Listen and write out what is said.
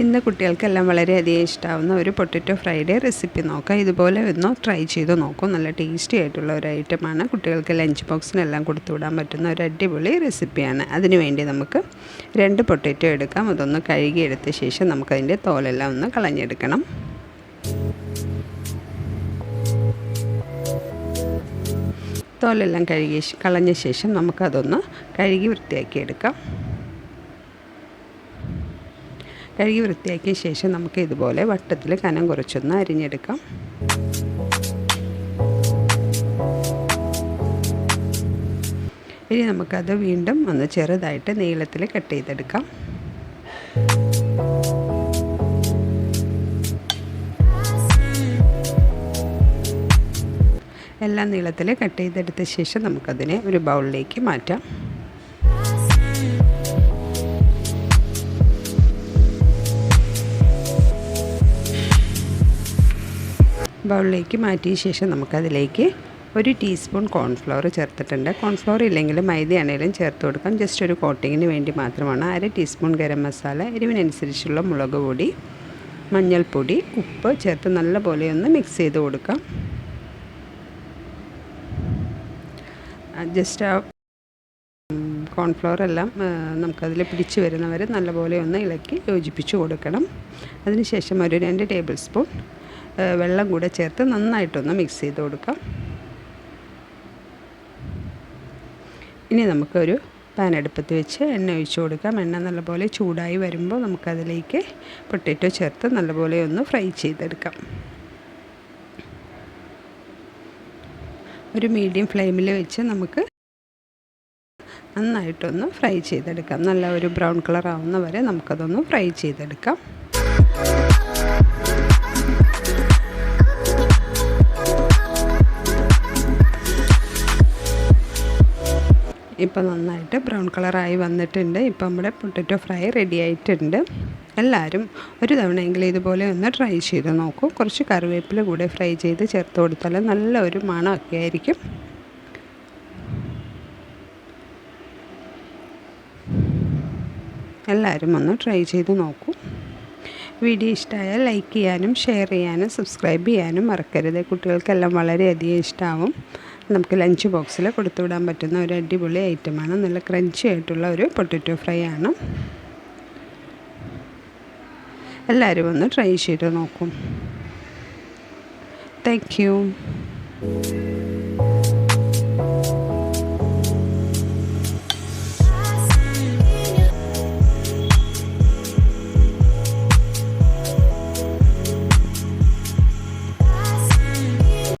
ഇന്ന് കുട്ടികൾക്കെല്ലാം വളരെയധികം ഇഷ്ടമാവുന്ന ഒരു പൊട്ടറ്റോ ഫ്രൈഡേ റെസിപ്പി നോക്കാം. ഇതുപോലെ ഒന്ന് ട്രൈ ചെയ്ത് നോക്കും. നല്ല ടേസ്റ്റി ആയിട്ടുള്ള ഒരു ഐറ്റമാണ്. കുട്ടികൾക്ക് ലഞ്ച് ബോക്സിനെല്ലാം കൊടുത്തു വിടാൻ പറ്റുന്ന ഒരു അടിപൊളി റെസിപ്പിയാണ്. അതിനുവേണ്ടി നമുക്ക് രണ്ട് പൊട്ടറ്റോ എടുക്കാം. അതൊന്ന് കഴുകിയെടുത്ത ശേഷം നമുക്കതിന്റെ തോലെല്ലാം ഒന്ന് കളഞ്ഞെടുക്കണം. തോലെല്ലാം കഴുകിയ കളഞ്ഞ ശേഷം നമുക്കതൊന്ന് കഴുകി വൃത്തിയാക്കി എടുക്കാം കഴുകി വൃത്തിയാക്കിയ ശേഷം നമുക്ക് ഇതുപോലെ വട്ടത്തിൽ കനം കുറച്ചൊന്ന് അരിഞ്ഞെടുക്കാം. ഇനി നമുക്കത് വീണ്ടും ഒന്ന് ചെറുതായിട്ട് നീളത്തിൽ കട്ട് ചെയ്തെടുക്കാം. എല്ലാം നീളത്തിൽ കട്ട് ചെയ്തെടുത്ത ശേഷം നമുക്കതിനെ ഒരു ബൗളിലേക്ക് മാറ്റാം. ബൗളിലേക്ക് മാറ്റിയ ശേഷം നമുക്കതിലേക്ക് ഒരു ടീസ്പൂൺ കോൺഫ്ലവർ ചേർത്തിട്ടുണ്ട്. കോൺഫ്ലവർ ഇല്ലെങ്കിൽ മൈദയാണെങ്കിലും ചേർത്ത് കൊടുക്കാം. ജസ്റ്റ് ഒരു കോട്ടിങ്ങിന് വേണ്ടി മാത്രമാണ്. അര ടീസ്പൂൺ ഗരം മസാല എരിവിനനുസരിച്ചുള്ള മുളക് പൊടി മഞ്ഞൾപ്പൊടി ഉപ്പ് ചേർത്ത് നല്ലപോലെ ഒന്ന് മിക്സ് ചെയ്ത് കൊടുക്കാം. ജസ്റ്റ് ആ കോൺഫ്ലവർ എല്ലാം നമുക്കതിൽ പിടിച്ച് വരുന്നവരെ നല്ലപോലെ ഒന്ന് ഇളക്കി യോജിപ്പിച്ച് കൊടുക്കണം. അതിനുശേഷം ഒരു രണ്ട് ടേബിൾ സ്പൂൺ വെള്ളം കൂടെ ചേർത്ത് നന്നായിട്ടൊന്ന് മിക്സ് ചെയ്ത് കൊടുക്കാം. ഇനി നമുക്കൊരു പാൻ അടുപ്പത്ത് വെച്ച് എണ്ണ ഒഴിച്ച് കൊടുക്കാം. എണ്ണ നല്ലപോലെ ചൂടായി വരുമ്പോൾ നമുക്കതിലേക്ക് പൊട്ടറ്റോ ചേർത്ത് നല്ലപോലെ ഒന്ന് ഫ്രൈ ചെയ്തെടുക്കാം. ഒരു മീഡിയം ഫ്ലെയിമിൽ വെച്ച് നമുക്ക് നന്നായിട്ടൊന്ന് ഫ്രൈ ചെയ്തെടുക്കാം. നല്ല ഒരു ബ്രൗൺ കളർ ആവുന്ന വരെ നമുക്കതൊന്ന് ഫ്രൈ ചെയ്തെടുക്കാം. ഇപ്പം നന്നായിട്ട് ബ്രൗൺ കളറായി വന്നിട്ടുണ്ട്. ഇപ്പം നമ്മുടെ പൊട്ടറ്റോ ഫ്രൈ റെഡി ആയിട്ടുണ്ട്. എല്ലാവരും ഒരു തവണയെങ്കിലും ഇതുപോലെ ഒന്ന് ട്രൈ ചെയ്ത് നോക്കൂ. കുറച്ച് കറിവേപ്പില കൂടെ ഫ്രൈ ചെയ്ത് ചേർത്ത് കൊടുത്താൽ നല്ല ഒരു മണമൊക്കെ ആയിരിക്കും. എല്ലാവരും ഒന്ന് ട്രൈ ചെയ്ത് നോക്കൂ. വീഡിയോ ഇഷ്ടമായാൽ ലൈക്ക് ചെയ്യാനും ഷെയർ ചെയ്യാനും സബ്സ്ക്രൈബ് ചെയ്യാനും മറക്കരുത്. കുട്ടികൾക്കെല്ലാം വളരെയധികം ഇഷ്ടമാവും നമുക്ക് ലഞ്ച് ബോക്സിൽ കൊടുത്തുവിടാൻ പറ്റുന്ന ഒരു അടിപൊളി ഐറ്റമാണ് നല്ല ക്രഞ്ചി ആയിട്ടുള്ള ഒരു പൊട്ടറ്റോ ഫ്രൈ ആണ്. എല്ലാവരും ഒന്ന് ട്രൈ ചെയ്ത് നോക്കും. Thank you